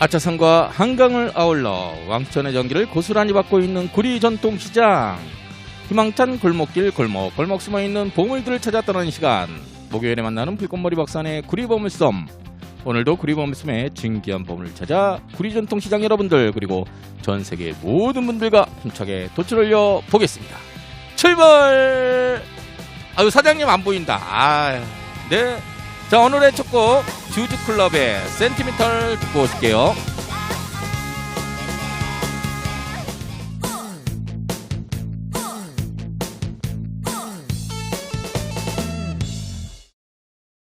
아차산과 한강을 아울러 왕천의 전기를 고스란히 받고 있는 구리 전통시장. 희망찬 골목길 골목 골목 숨어있는 보물들을 찾아 떠나는 시간. 목요일에 만나는 불꽃머리 박산의 구리 보물섬. 오늘도 구리 보물섬의 진귀한 보물을 찾아 구리 전통시장 여러분들 그리고 전 세계 모든 분들과 힘차게 도출을 올려 보겠습니다. 출발! 아유 사장님 안 보인다. 아, 네. 자 오늘의 첫 곡 주주클럽의 센티미터를 듣고 오실게요.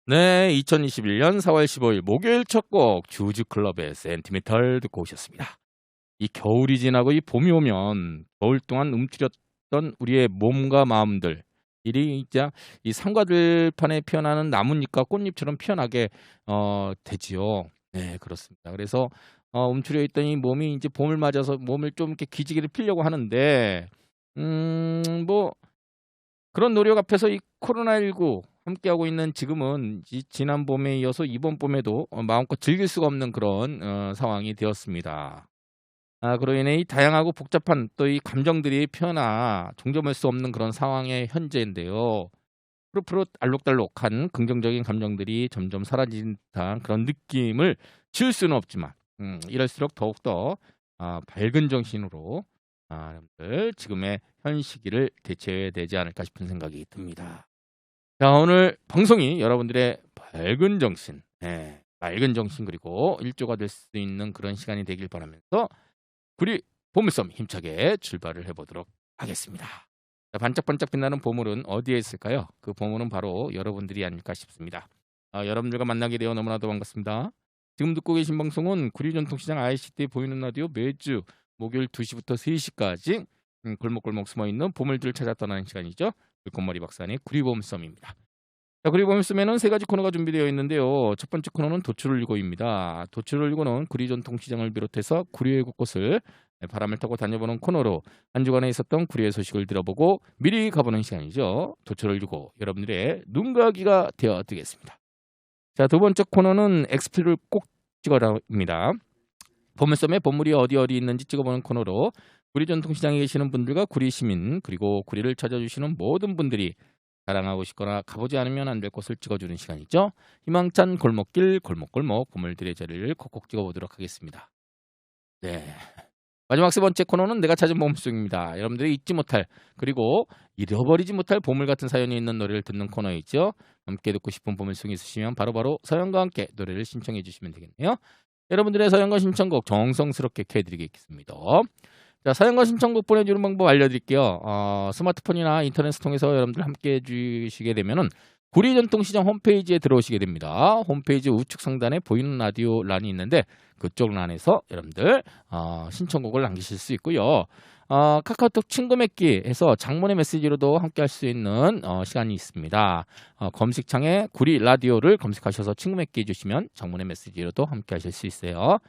네, 2021년 4월 15일 목요일 첫 곡 주주클럽의 센티미터를 듣고 오셨습니다. 이 겨울이 지나고 이 봄이 오면 겨울 동안 움츠렸던 우리의 몸과 마음들 일 이 이제 이 상과들판에 피어나는 나뭇잎과 꽃잎처럼 피어나게 어 되지요. 네, 그렇습니다. 그래서 어 움츠려 있던 이 몸이 이제 봄을 맞아서 몸을 좀 이렇게 기지개를 피려고 하는데 음뭐 그런 노력 앞에서 이 코로나19 함께하고 있는 지금은 이 지난 봄에 이어서 이번 봄에도 어 마음껏 즐길 수가 없는 그런 어 상황이 되었습니다. 아 그로 인해 이 다양하고 복잡한 또 이 감정들이 피어나 종점할 수 없는 그런 상황의 현재인데요. 푸릇푸릇 알록달록한 긍정적인 감정들이 점점 사라진 듯한 그런 느낌을 지울 수는 없지만 음 이럴수록 더욱더 아 밝은 정신으로 아 여러분들 지금의 현 시기를 대처해야 되지 않을까 싶은 생각이 듭니다. 자 오늘 방송이 여러분들의 밝은 정신, 예, 맑은 정신 그리고 일조가 될 수 있는 그런 시간이 되길 바라면서 구리 보물섬 힘차게 출발을 해보도록 하겠습니다. 자, 반짝반짝 빛나는 보물은 어디에 있을까요? 그 보물은 바로 여러분들이 아닐까 싶습니다. 아, 여러분들과 만나게 되어 너무나도 반갑습니다. 지금 듣고 계신 방송은 구리전통시장 ICT 보이는 라디오 매주 목요일 2시부터 3시까지 음, 골목골목 숨어있는 보물들을 찾아 떠나는 시간이죠. 불꽃머리 박사의 구리보물섬입니다. 자, 구리보물섬에는 세 가지 코너가 준비되어 있는데요. 첫 번째 코너는 도출을리고입니다. 도출을리고는 구리 전통 시장을 비롯해서 구리의 곳곳을 바람을 타고 다녀보는 코너로 한 주간에 있었던 구리의 소식을 들어보고 미리 가보는 시간이죠. 도출을리고 여러분들의 눈과 귀가 되어 드리겠습니다. 자, 두 번째 코너는 엑스피를 꼭 찍어라입니다. 보물섬에 보물이 어디 어디 있는지 찍어보는 코너로 구리 전통시장에 계시는 분들과 구리 시민 그리고 구리를 찾아주시는 모든 분들이 자랑하고 싶거나 가보지 않으면 안 될 곳을 찍어주는 시간이죠. 희망찬 골목길 골목골목 보물들의 자리를 콕콕 찍어보도록 하겠습니다. 네. 마지막 세 번째 코너는 내가 찾은 보물송입니다. 여러분들이 잊지 못할 그리고 잃어버리지 못할 보물 같은 사연이 있는 노래를 듣는 코너이죠. 함께 듣고 싶은 보물송이 있으시면 바로바로 사연과 함께 노래를 신청해 주시면 되겠네요. 여러분들의 사연과 신청곡 정성스럽게 해드리겠습니다. 자, 사연과 신청곡 보내주는 방법 알려드릴게요. 어, 스마트폰이나 인터넷을 통해서 여러분들 함께 해주시게 되면은 구리전통시장 홈페이지에 들어오시게 됩니다. 홈페이지 우측 상단에 보이는 라디오 란이 있는데 그쪽 란에서 여러분들 어, 신청곡을 남기실 수 있고요. 어, 카카오톡 친구 맺기에서 장문의 메시지로도 함께 할 수 있는 어, 시간이 있습니다. 어, 검색창에 구리 라디오를 검색하셔서 친구 맺기 해주시면 장문의 메시지로도 함께 하실 수 있어요.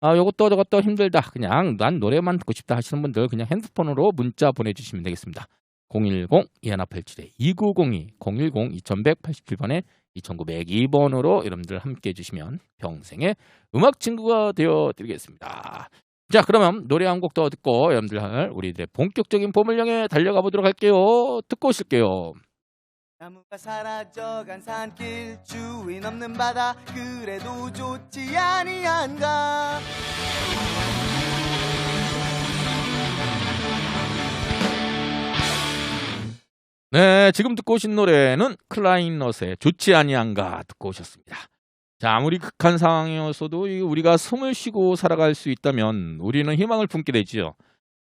아, 요것도 저것도 힘들다. 그냥 난 노래만 듣고 싶다 하시는 분들 그냥 핸드폰으로 문자 보내주시면 되겠습니다. 010-2187-2902, 010-2187번에 2902번으로 여러분들 함께 해주시면 평생의 음악 친구가 되어 드리겠습니다. 자, 그러면 노래 한 곡 더 듣고 여러분들 우리들의 본격적인 보물령에 달려가 보도록 할게요. 듣고 오실게요. 나무가 사라져간 산길 주인 없는 바다 그래도 좋지 아니한가 네, 지금 듣고 오신 노래는 클라이넛의 좋지 아니한가 듣고 오셨습니다. 자, 아무리 극한 상황이었어도 이 우리가 숨을 쉬고 살아갈 수 있다면 우리는 희망을 품게 되지요.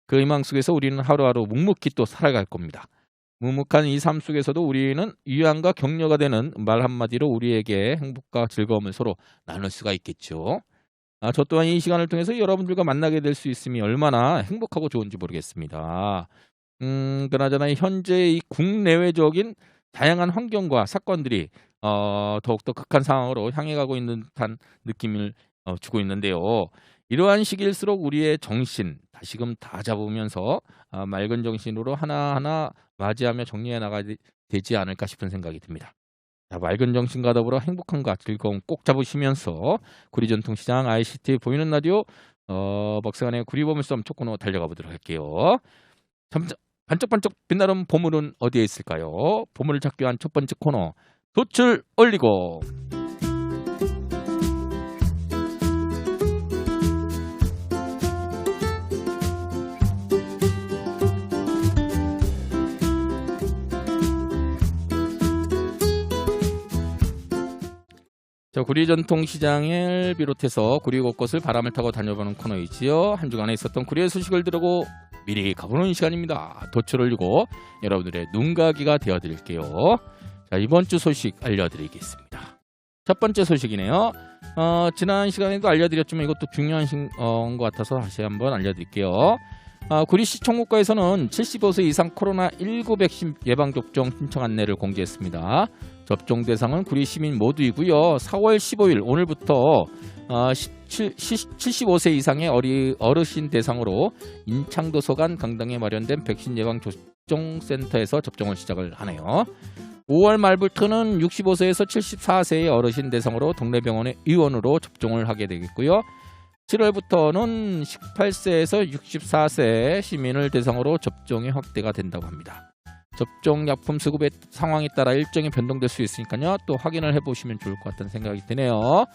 그 희망 속에서 우리는 하루하루 묵묵히 또 살아갈 겁니다. 묵묵한 이 삶 속에서도 우리는 위안과 격려가 되는 말 한마디로 우리에게 행복과 즐거움을 서로 나눌 수가 있겠죠. 아, 저 또한 이 시간을 통해서 여러분들과 만나게 될 수 있음이 얼마나 행복하고 좋은지 모르겠습니다. 음, 그나저나 현재 이 국내외적인 다양한 환경과 사건들이 어, 더욱더 극한 상황으로 향해 가고 있는 듯한 느낌을 어, 주고 있는데요. 이러한 시기일수록 우리의 정신 다시금 다 잡으면서 아, 맑은 정신으로 하나하나 맞이하며 정리해 나가야 되지 않을까 싶은 생각이 듭니다. 자, 맑은 정신과 더불어 행복함과 즐거움 꼭 잡으시면서 구리 전통시장 ICT 보이는 라디오 어, 먹세간의 구리 보물섬 초코노 달려가 보도록 할게요. 점점 반짝반짝 빛나는 보물은 어디에 있을까요? 보물을 찾기 위한 첫 번째 코너 도출 올리고 자, 구리 전통 시장을 비롯해서 구리 곳곳을 바람을 타고 다녀보는 코너이지요. 한 주간에 있었던 구리의 소식을 들고 미리 가보는 시간입니다. 도출 올리고 여러분들의 눈가기가 되어드릴게요. 자, 이번 주 소식 알려드리겠습니다. 첫 번째 소식이네요. 어, 지난 시간에도 알려드렸지만 이것도 중요한 신- 어, 것 같아서 다시 한번 알려드릴게요. 어, 구리시 총무과에서는 75세 이상 코로나19 백신 예방접종 신청 안내를 공지했습니다. 접종 대상은 구리 시민 모두이고요. 4월 15일 오늘부터 어, 17, 75세 이상의 어리, 어르신 대상으로 인창도서관 강당에 마련된 백신 예방 접종 센터에서 접종을 시작을 하네요. 5월 말부터는 65세에서 74세의 어르신 대상으로 동네 병원의 의원으로 접종을 하게 되겠고요. 7월부터는 18세에서 64세 시민을 대상으로 접종이 확대가 된다고 합니다. 접종 약품 수급의 상황에 따라 일정이 변동될 수 있으니까요. 또 확인을 해보시면 좋을 것 같다는 생각이 드네요.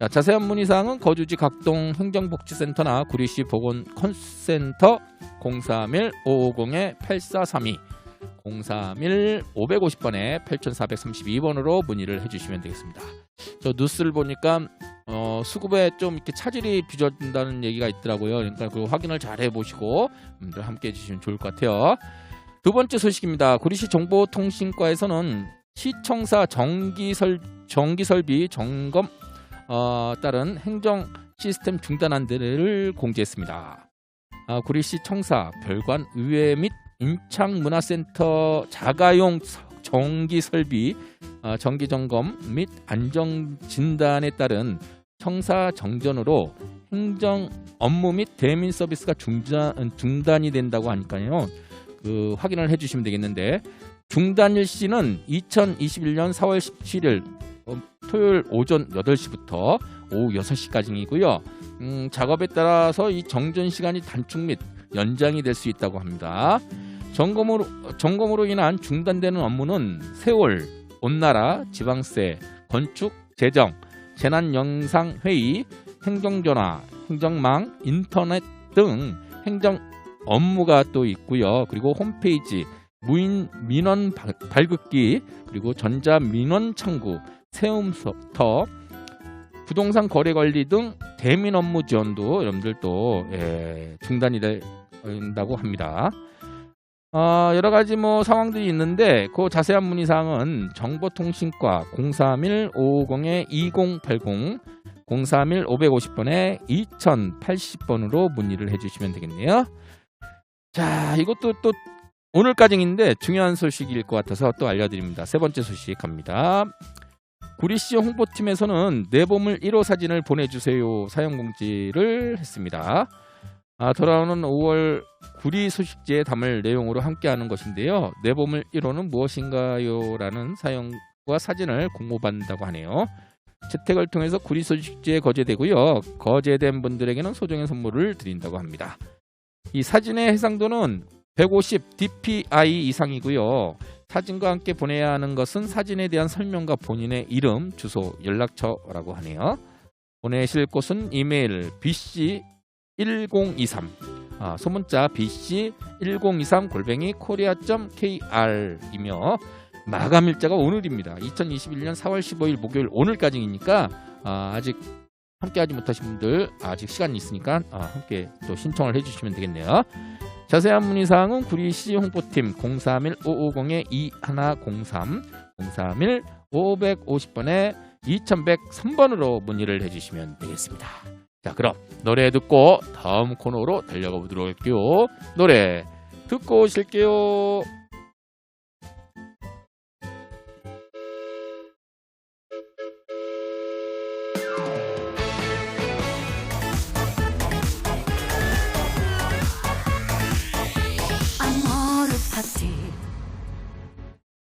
자, 자세한 문의사항은 거주지 각동 행정복지센터나 구리시 보건 컨센터 031-550-8432 031-550번에 8432번으로 문의를 해주시면 되겠습니다. 저 뉴스를 보니까 어, 수급에 좀 이렇게 차질이 빚어진다는 얘기가 있더라고요. 그러니까 그 확인을 잘 해보시고 음, 늘 함께 해주시면 좋을 것 같아요. 두 번째 소식입니다. 구리시 정보통신과에서는 시청사 정기설 정기설비 점검 어, 따른 행정 시스템 중단안들을 공지했습니다. 아, 구리시 청사 별관 의회 및 임창문화센터 자가용 서- 정기 설비 아, 정기 점검 및 안정 진단에 따른 청사 정전으로 행정 업무 및 대민 서비스가 중단, 중단이 된다고 하니까요. 그 확인을 해주시면 되겠는데 중단 일시는 2021년 4월 17일 어, 토요일 오전 8시부터 오후 6시까지이고요. 음, 작업에 따라서 이 정전 시간이 단축 및 연장이 될 수 있다고 합니다. 점검으로 점검으로 인한 중단되는 업무는 세월, 온나라, 지방세, 건축, 재정, 재난 영상 회의, 행정전화, 행정망, 인터넷 등 행정 업무가 또 있고요. 그리고 홈페이지, 무인 민원 발- 발급기, 그리고 전자 민원 창구, 세움터, 부동산 거래 관리 등 대민 업무 지원도 여러분들 또 예, 중단이 된다고 합니다. 어, 여러 가지 뭐 상황들이 있는데 그 자세한 문의 사항은 정보통신과 031-550-2080 031-550번에 2080번으로 문의를 해주시면 되겠네요. 자, 이것도 또 오늘까지인데 중요한 소식일 것 같아서 또 알려드립니다. 세 번째 소식 갑니다. 구리시 홍보팀에서는 내보물 1호 사진을 보내주세요 사용 공지를 했습니다. 아, 돌아오는 5월 구리 소식지에 담을 내용으로 함께하는 것인데요. 내보물 1호는 무엇인가요? 라는 사용과 사진을 공모받는다고 하네요. 채택을 통해서 구리 소식지에 거제되고요. 거제된 분들에게는 소정의 선물을 드린다고 합니다. 이 사진의 해상도는 150 dpi 이상이고요. 사진과 함께 보내야 하는 것은 사진에 대한 설명과 본인의 이름, 주소, 연락처라고 하네요. 보내실 곳은 이메일 bc1023 아, 소문자 bc1023 골뱅이 korea.kr이며 마감 일자가 오늘입니다. 2021년 4월 15일 목요일 오늘까지니까 아, 아직 함께하지 못하신 분들 아직 시간이 있으니까 아, 함께 또 신청을 해주시면 되겠네요. 자세한 문의 사항은 구리시 홍보팀 031-550-2103 031-550번에 2103번으로 문의를 해주시면 되겠습니다. 자 그럼 노래 듣고 다음 코너로 달려가 보도록 할게요. 노래 듣고 오실게요.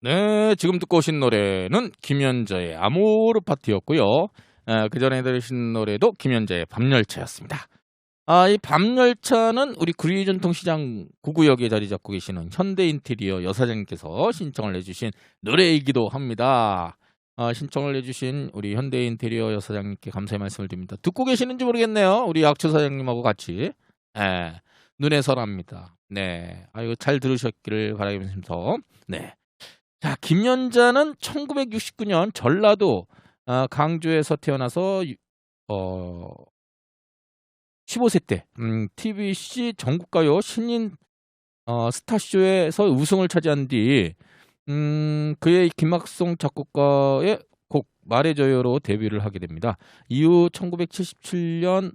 네, 네, 지금 듣고 오신 노래는 김연자의 아모르 파티였고요. 에, 그 전에 들으신 노래도 김연자의 밤열차였습니다. 아, 이 밤열차는 우리 구리전통시장 구구역에 자리 잡고 계시는 현대인테리어 여사장님께서 신청을 해주신 노래이기도 합니다. 아, 신청을 해주신 우리 현대인테리어 여사장님께 감사의 말씀을 드립니다. 듣고 계시는지 모르겠네요. 우리 약초 사장님하고 같이. 예, 눈에 선합니다. 네. 아, 이거 잘 들으셨기를 바라면서. 네. 자, 김연자는 1969년 전라도 아, 강주에서 태어나서 유- 어 15세 때 음, TBC 전국가요 신인 어, 스타쇼에서 우승을 차지한 뒤 음, 그의 김학성 작곡가의 곡 말해줘요로 데뷔를 하게 됩니다. 이후 1977년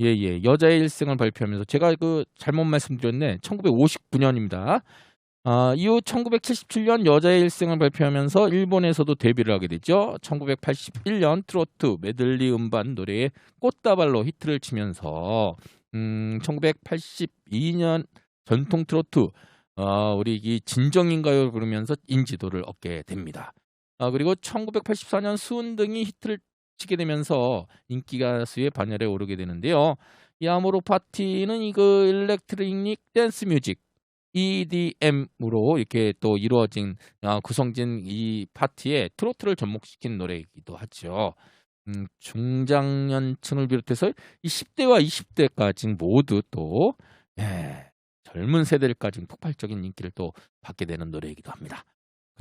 예예 여자의 일생을 발표하면서 제가 그 잘못 말씀드렸네 1959년입니다. 아, 이후 1977년 여자의 일생을 발표하면서 일본에서도 데뷔를 하게 되죠. 1981년 트로트 메들리 음반 노래에 꽃다발로 히트를 치면서 음, 1982년 전통 트로트 어, 우리 이 진정인가요 부르면서 인지도를 얻게 됩니다. 아, 그리고 1984년 수은 등이 히트를 치게 되면서 인기 가수의 반열에 오르게 되는데요. 이 아모르 파티는 이거 일렉트릭 댄스 뮤직 EDM으로 이렇게 또 이루어진 아, 구성진 이 파티에 트로트를 접목시킨 노래이기도 하죠. 음, 중장년층을 비롯해서 이 10대와 20대까지 모두 또 예, 젊은 세대들까지 폭발적인 인기를 또 받게 되는 노래이기도 합니다.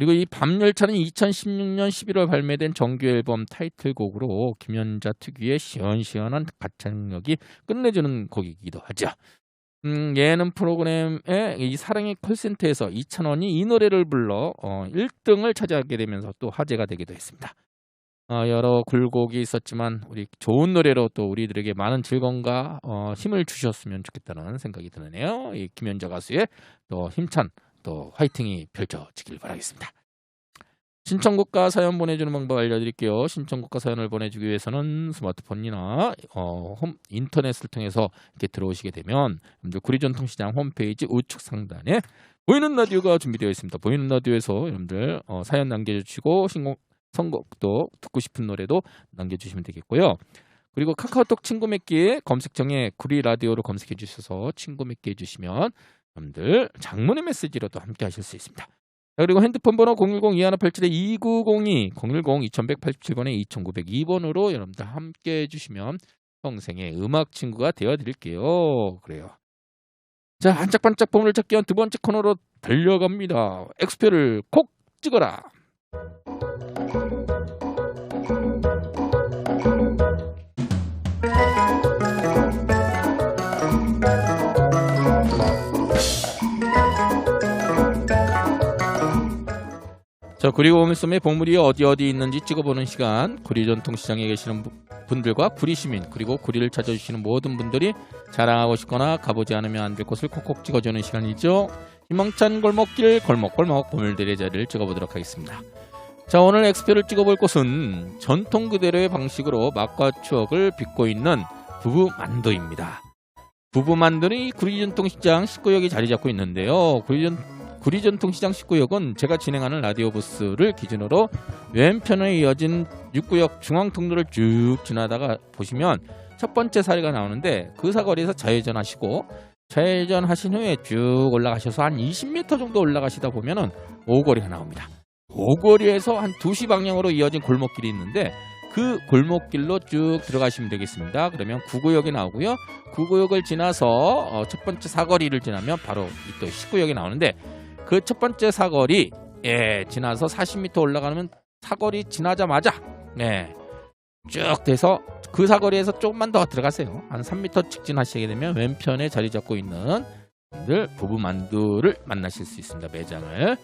그리고 이 밤 열차는 2016년 11월 발매된 정규 앨범 타이틀곡으로 김연자 특유의 시원시원한 가창력이 끝내주는 곡이기도 하죠. 음, 예능 프로그램의 이 사랑의 콜센터에서 이찬원이 이 노래를 불러 어, 1등을 차지하게 되면서 또 화제가 되기도 했습니다. 어, 여러 굴곡이 있었지만 우리 좋은 노래로 또 우리들에게 많은 즐거움과 어, 힘을 주셨으면 좋겠다는 생각이 드네요. 이 김연자 가수의 또 힘찬 또 화이팅이 펼쳐지길 바라겠습니다. 신청곡과 사연 보내주는 방법 알려드릴게요. 신청곡과 사연을 보내주기 위해서는 스마트폰이나 어, 홈, 인터넷을 통해서 이렇게 들어오시게 되면 구리전통시장 홈페이지 우측 상단에 보이는 라디오가 준비되어 있습니다. 보이는 라디오에서 여러분들 어, 사연 남겨주시고 신곡 선곡도 듣고 싶은 노래도 남겨주시면 되겠고요. 그리고 카카오톡 친구 맺기에 검색창에 구리 라디오로 검색해 주셔서 친구 맺기 해주시면 여러분들 장문의 메시지로도 함께 하실 수 있습니다. 자, 그리고 핸드폰 번호 010-2187-2902, 010-2187번에 2902번으로 여러분들 함께 해주시면 평생의 음악 친구가 되어드릴게요. 그래요. 자, 반짝반짝 보물을 찾기 위한 두 번째 코너로 달려갑니다. 엑스표를 콕 찍어라. 자, 그리고 오밀섬의 보물이 어디 어디 있는지 찍어보는 시간. 구리 전통시장에 계시는 부- 분들과 구리 시민 그리고 구리를 찾아주시는 모든 분들이 자랑하고 싶거나 가보지 않으면 안 될 곳을 콕콕 찍어주는 시간이죠. 희망찬 골목길 골목골목 보물들의 자리를 찍어보도록 하겠습니다. 자, 오늘 엑스표를 찍어볼 곳은 전통 그대로의 방식으로 맛과 추억을 빚고 있는 부부 만두입니다. 부부 만두는 이 구리 전통시장 19역이 자리 잡고 있는데요. 구리 전 구리전통시장 19역은 제가 진행하는 라디오 부스를 기준으로 왼편에 이어진 6구역 중앙통로를 쭉 지나다가 보시면 첫 번째 사례가 나오는데 그 사거리에서 좌회전 하시고 좌회전 하신 후에 쭉 올라가셔서 한 20m 정도 올라가시다 보면은 오거리가 나옵니다. 오거리에서 한 2시 방향으로 이어진 골목길이 있는데 그 골목길로 쭉 들어가시면 되겠습니다. 그러면 9구역이 나오고요. 9구역을 지나서 어, 첫 번째 사거리를 지나면 바로 이또 19역이 나오는데 그 첫 번째 사거리 예 지나서 40m 올라가면 사거리 지나자마자 네쭉 돼서 그 사거리에서 조금만 더 들어가세요 한 3m 직진하시게 되면 왼편에 자리 잡고 있는 분들 부부 만두를 만나실 수 있습니다 매장을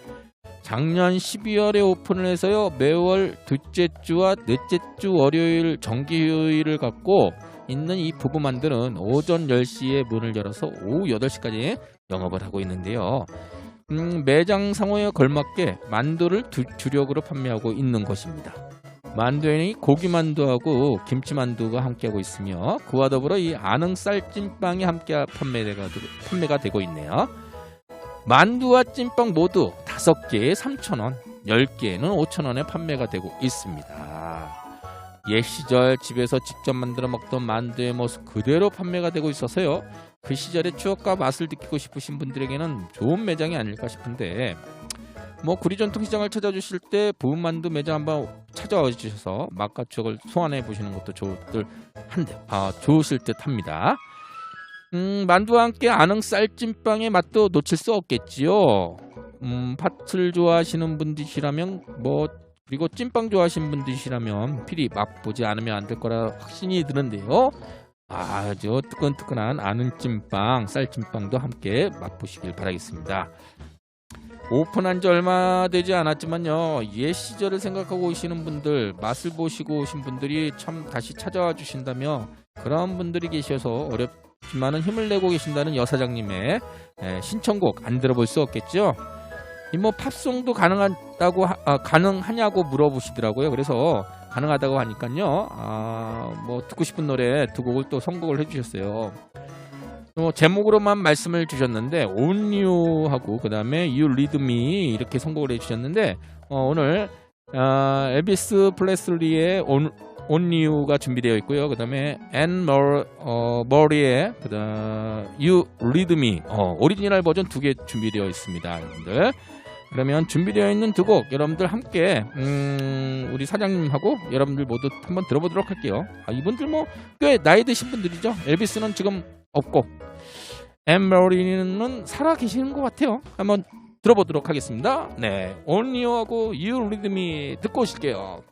작년 12월에 오픈을 해서요 매월 둘째 주와 넷째 주 월요일 정기 휴일을 갖고 있는 이 부부 만두는 오전 10시에 문을 열어서 오후 8시까지 영업을 하고 있는데요. 음, 매장 상호에 걸맞게 만두를 두, 주력으로 판매하고 있는 것입니다. 만두에는 고기 만두하고 김치 만두가 함께하고 있으며 그와 더불어 이 아능 쌀찐빵이 함께 판매가, 판매가 되고 있네요. 만두와 찐빵 모두 다섯 개에 3,000원. 10개에는 5,000원에 판매가 되고 있습니다. 옛 시절 집에서 직접 만들어 먹던 만두의 모습 그대로 판매가 되고 있어서요. 그 시절의 추억과 맛을 느끼고 싶으신 분들에게는 좋은 매장이 아닐까 싶은데 뭐 구리 전통 시장을 찾아주실 때 부은만두 매장 한번 찾아와 주셔서 맛과 추억을 소환해 보시는 것도 좋을 한데 아 좋으실 듯합니다. 음, 만두와 함께 아능 쌀찐빵의 맛도 놓칠 수 없겠지요. 음, 팥을 좋아하시는 분들이시라면 뭐 그리고 찐빵 좋아하시는 분들이시라면 필히 맛보지 않으면 안 될 거라 확신이 드는데요. 아주 뜨끈뜨끈한 아는 찐빵, 쌀찐빵도 함께 맛보시길 바라겠습니다. 오픈한 지 얼마 되지 않았지만요. 옛 시절을 생각하고 오시는 분들, 맛을 보시고 오신 분들이 참 다시 찾아와 주신다며 그런 분들이 계셔서 어렵지만은 힘을 내고 계신다는 여사장님의 에, 신청곡 안 들어볼 수 없겠죠? 이 뭐 팝송도 가능하다고 하- 아, 가능하냐고 물어보시더라고요. 그래서 가능하다고 하니까요. 아, 뭐 듣고 싶은 노래 두 곡을 또 선곡을 해주셨어요. 뭐 제목으로만 말씀을 주셨는데 온유하고 그 다음에 You Lead Me 이렇게 선곡을 해주셨는데 어, 오늘 아, 엘비스 플레슬리의 온 온유가 준비되어 있고요. 그 다음에 앤 머리의 그다음 You Lead Me 어, 오리지널 버전 두 개 준비되어 있습니다, 여러분들. 그러면 준비되어 있는 두 곡 여러분들 함께 음, 우리 사장님하고 여러분들 모두 한번 들어보도록 할게요. 아, 이분들 뭐 꽤 나이 드신 분들이죠. 엘비스는 지금 없고 엠머리는 살아 계시는 것 같아요. 한번 들어보도록 하겠습니다. 네, 온리오하고 You Lead Me 듣고 오실게요.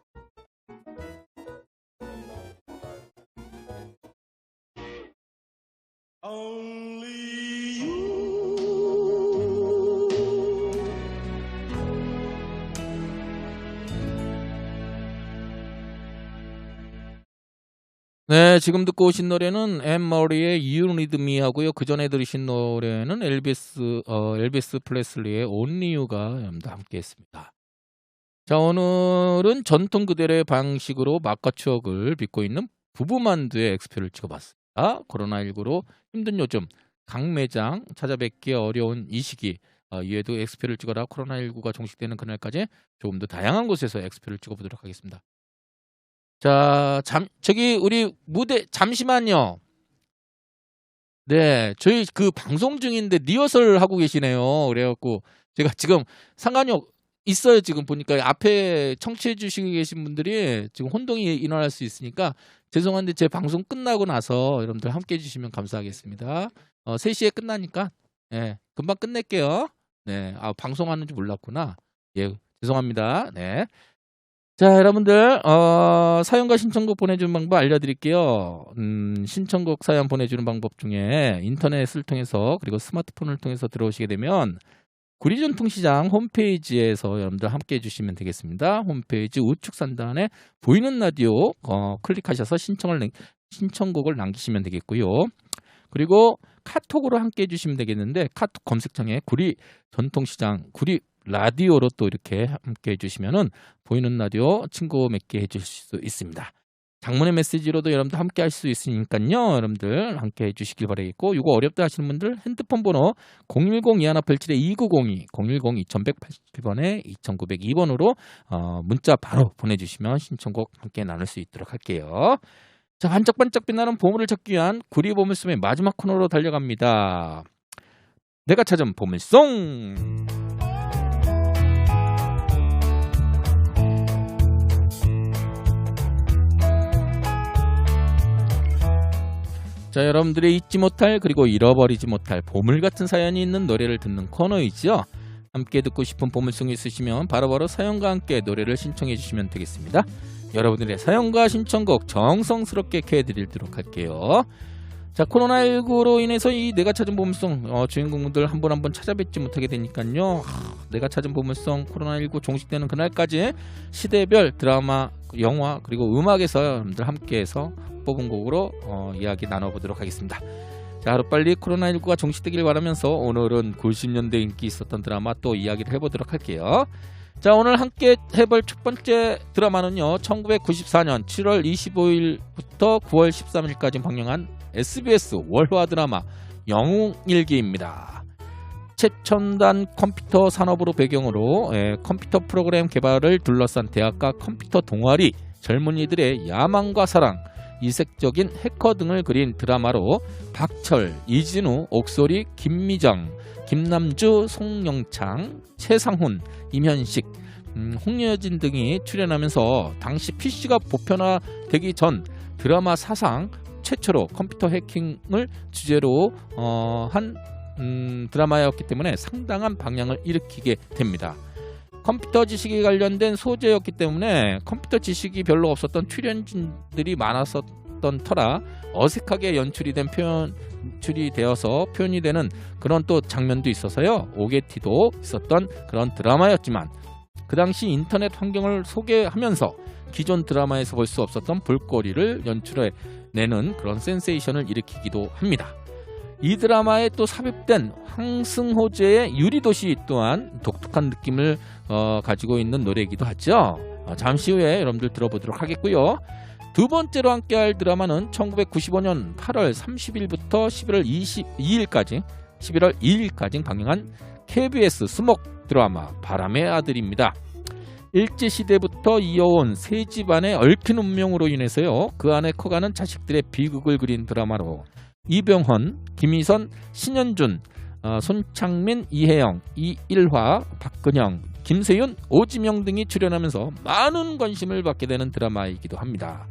네, 지금 듣고 오신 노래는 엠머리의 You Need Me 하고요. 그 전에 들으신 노래는 엘비스 어, 엘비스 플레슬리의 Only You가 여러분들 함께 했습니다. 자, 오늘은 전통 그대로의 방식으로 맛과 추억을 빚고 있는 부부만두의 엑스표를 찍어봤습니다. 코로나19로 힘든 요즘 각 매장 찾아뵙기 어려운 이 시기 어, 이에도 엑스표를 찍어라 코로나19가 종식되는 그날까지 조금 더 다양한 곳에서 엑스표를 찍어보도록 하겠습니다. 자, 잠, 저기 우리 무대 잠시만요. 네, 저희 그 방송 중인데 리허설 하고 계시네요. 그래갖고 제가 지금 상관이 없- 있어요. 지금 보니까 앞에 청취해 주시고 계신 분들이 지금 혼동이 일어날 수 있으니까 죄송한데 제 방송 끝나고 나서 여러분들 함께 해주시면 감사하겠습니다. 어, 3시에 끝나니까 네, 금방 끝낼게요. 네, 아 방송하는 줄 몰랐구나. 예, 죄송합니다. 네. 자, 여러분들, 어, 사연과 신청곡 보내주는 방법 알려드릴게요. 음, 신청곡 사연 보내주는 방법 중에 인터넷을 통해서 그리고 스마트폰을 통해서 들어오시게 되면 구리전통시장 홈페이지에서 여러분들 함께 해주시면 되겠습니다. 홈페이지 우측 상단에 보이는 라디오 어, 클릭하셔서 신청을 남- 신청곡을 남기시면 되겠고요. 그리고 카톡으로 함께 해주시면 되겠는데 카톡 검색창에 구리 전통시장 구리 라디오로 또 이렇게 함께 해주시면은 보이는 라디오 친구 맺게 해주실 수 있습니다. 장문의 메시지로도 여러분들 함께 할 수 있으니까요. 여러분들 함께 해주시길 바라겠고 이거 어렵다 하시는 분들 핸드폰 번호 010-2187-2902 010-2187번에 2902번으로 어, 문자 바로 보내주시면 신청곡 함께 나눌 수 있도록 할게요. 자 반짝반짝 빛나는 보물을 찾기 위한 구리 보물섬의 마지막 코너로 달려갑니다. 내가 찾은 보물송 자, 여러분들의 잊지 못할 그리고 잃어버리지 못할 보물 같은 사연이 있는 노래를 듣는 코너이죠. 함께 듣고 싶은 보물송이 있으시면 바로바로 사연과 함께 노래를 신청해 주시면 되겠습니다. 여러분들의 사연과 신청곡 정성스럽게 캐드리도록 할게요. 자, 코로나19로 인해서 이 내가 찾은 보물송 어, 주인공분들 한분한분 찾아뵙지 못하게 되니까요. 하, 내가 찾은 보물송 코로나19 종식되는 그날까지 시대별 드라마, 영화 그리고 음악에서 여러분들 함께해서 뽑은 곡으로 어, 이야기 나눠보도록 하겠습니다. 자, 하루빨리 코로나19가 종식되길 바라면서 오늘은 90년대 인기 있었던 드라마 또 이야기를 해보도록 할게요. 자, 오늘 함께 해볼 첫 번째 드라마는요, 1994년 7월 25일부터 9월 13일까지 방영한 SBS 월화 드라마 영웅일기입니다. 최첨단 컴퓨터 산업으로 배경으로 예, 컴퓨터 프로그램 개발을 둘러싼 대학가 컴퓨터 동아리 젊은이들의 야망과 사랑 이색적인 해커 등을 그린 드라마로 박철, 이진우, 옥소리, 김미정, 김남주, 송영창, 최상훈, 임현식, 음, 홍여진 등이 출연하면서 당시 PC가 보편화되기 전 드라마 사상 최초로 컴퓨터 해킹을 주제로 어, 한 음, 드라마였기 때문에 상당한 방향을 일으키게 됩니다. 컴퓨터 지식이 관련된 소재였기 때문에 컴퓨터 지식이 별로 없었던 출연진들이 많았었던 터라 어색하게 연출이 된 표현 연출이 되어서 표현이 되는 그런 또 장면도 있어서요 오게티도 있었던 그런 드라마였지만 그 당시 인터넷 환경을 소개하면서 기존 드라마에서 볼 수 없었던 볼거리를 연출해 내는 그런 센세이션을 일으키기도 합니다. 이 드라마에 또 삽입된 황승호제의 유리도시 또한 독특한 느낌을 어, 가지고 있는 노래이기도 하죠. 어, 잠시 후에 여러분들 들어보도록 하겠고요. 두 번째로 함께 할 드라마는 1995년 8월 30일부터 11월 22일까지 11월 2일까지 방영한 KBS 수목 드라마 바람의 아들입니다. 일제 시대부터 이어온 세 집안의 얽힌 운명으로 인해서요 그 안에 커가는 자식들의 비극을 그린 드라마로 이병헌, 김희선, 신현준, 어, 손창민, 이혜영, 이일화, 박근영, 김세윤, 오지명 등이 출연하면서 많은 관심을 받게 되는 드라마이기도 합니다.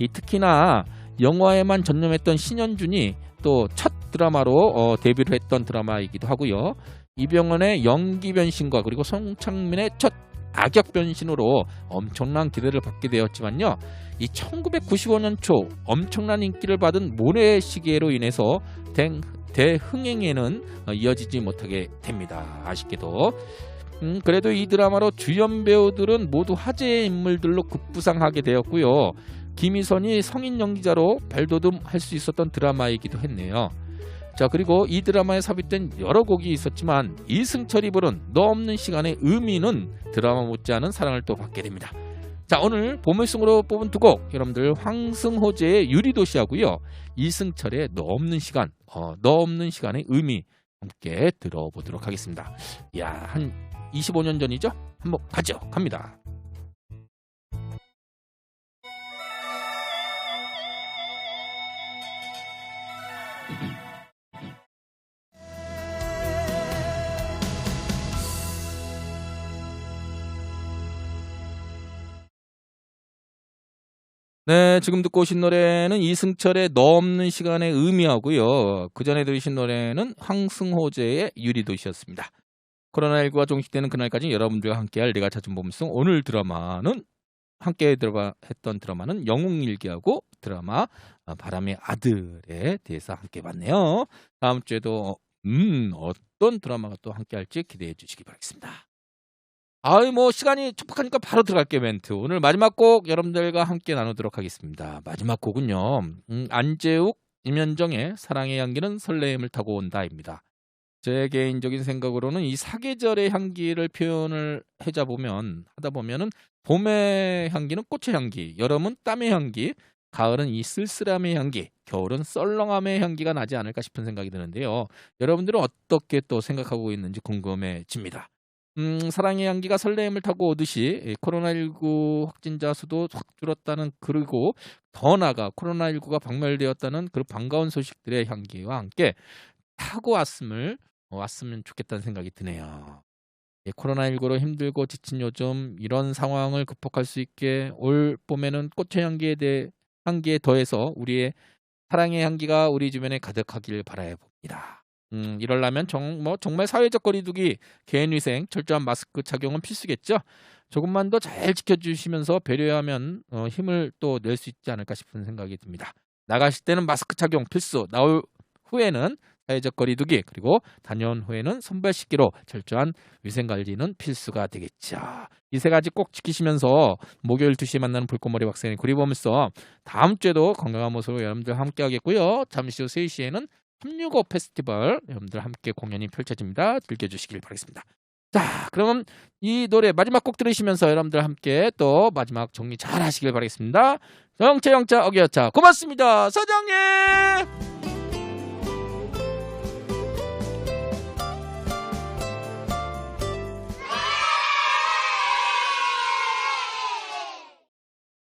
이 특히나 영화에만 전념했던 신현준이 또 첫 드라마로 어, 데뷔를 했던 드라마이기도 하고요. 이병헌의 연기 변신과 그리고 송창민의 첫 악역 변신으로 엄청난 기대를 받게 되었지만요. 이 1995년 초 엄청난 인기를 받은 모래 시계로 인해서 대, 대흥행에는 어, 이어지지 못하게 됩니다. 아쉽게도. 음, 그래도 이 드라마로 주연 배우들은 모두 화제의 인물들로 급부상하게 되었고요. 김희선이 성인 연기자로 발돋움할 수 있었던 드라마이기도 했네요. 자 그리고 이 드라마에 삽입된 여러 곡이 있었지만 이승철이 부른 너 없는 시간의 의미는 드라마 못지않은 사랑을 또 받게 됩니다. 자 오늘 보물송으로 뽑은 두 곡 여러분들 황승호제의 유리도시하고요 이승철의 너 없는 시간 어, 너 없는 시간의 의미 함께 들어보도록 하겠습니다. 야한 25년 전이죠? 한번 가죠 갑니다. 네, 지금 듣고 오신 노래는 이승철의 너 없는 시간의 의미하고요. 그 전에 들으신 노래는 황승호제의 유리도시였습니다. 코로나19가 종식되는 그날까지 여러분들과 함께할 내가 찾은 보물송 오늘 드라마는 함께 들어봐 했던 드라마는 영웅일기하고 드라마 아, 바람의 아들에 대해서 함께 봤네요. 다음 주에도 음 어떤 드라마가 또 함께 할지 기대해 주시기 바라겠습니다. 아이 뭐 시간이 촉박하니까 바로 들어갈게요 멘트. 오늘 마지막 곡 여러분들과 함께 나누도록 하겠습니다. 마지막 곡은요. 음, 안재욱, 임현정의 사랑의 향기는 설레임을 타고 온다입니다. 제 개인적인 생각으로는 이 사계절의 향기를 표현을 해자 보면 하다 보면은 봄의 향기는 꽃의 향기, 여름은 땀의 향기, 가을은 이 쓸쓸함의 향기, 겨울은 썰렁함의 향기가 나지 않을까 싶은 생각이 드는데요. 여러분들은 어떻게 또 생각하고 있는지 궁금해집니다. 음, 사랑의 향기가 설레임을 타고 오듯이 이 코로나19 확진자 수도 확 줄었다는 그리고 더 나아가 코로나19가 박멸되었다는 그 반가운 소식들의 향기와 함께 타고 왔음을 어, 왔으면 좋겠다는 생각이 드네요. 예, 코로나19로 힘들고 지친 요즘 이런 상황을 극복할 수 있게 올 봄에는 꽃의 향기에 대해 향기에 더해서 우리의 사랑의 향기가 우리 주변에 가득하길 바라야 봅니다. 음, 이럴라면 정, 뭐 정말 사회적 거리두기, 개인위생, 철저한 마스크 착용은 필수겠죠. 조금만 더 잘 지켜주시면서 배려하면 어, 힘을 또 낼 수 있지 않을까 싶은 생각이 듭니다. 나가실 때는 마스크 착용 필수, 나올 후에는 사회적 거리두기, 그리고 다녀온 후에는 손발 씻기로 철저한 위생 관리는 필수가 되겠죠. 이 세 가지 꼭 지키시면서 목요일 2시에 만나는 불꽃머리 박사님 그리보면서 다음 주에도 건강한 모습으로 여러분들 함께 하겠고요. 잠시 후 3시에는 365 페스티벌 여러분들 함께 공연이 펼쳐집니다. 즐겨주시길 바라겠습니다. 자, 그러면 이 노래 마지막 곡 들으시면서 여러분들 함께 또 마지막 정리 잘 하시길 바라겠습니다. 영자 어기여차 고맙습니다. 서정님!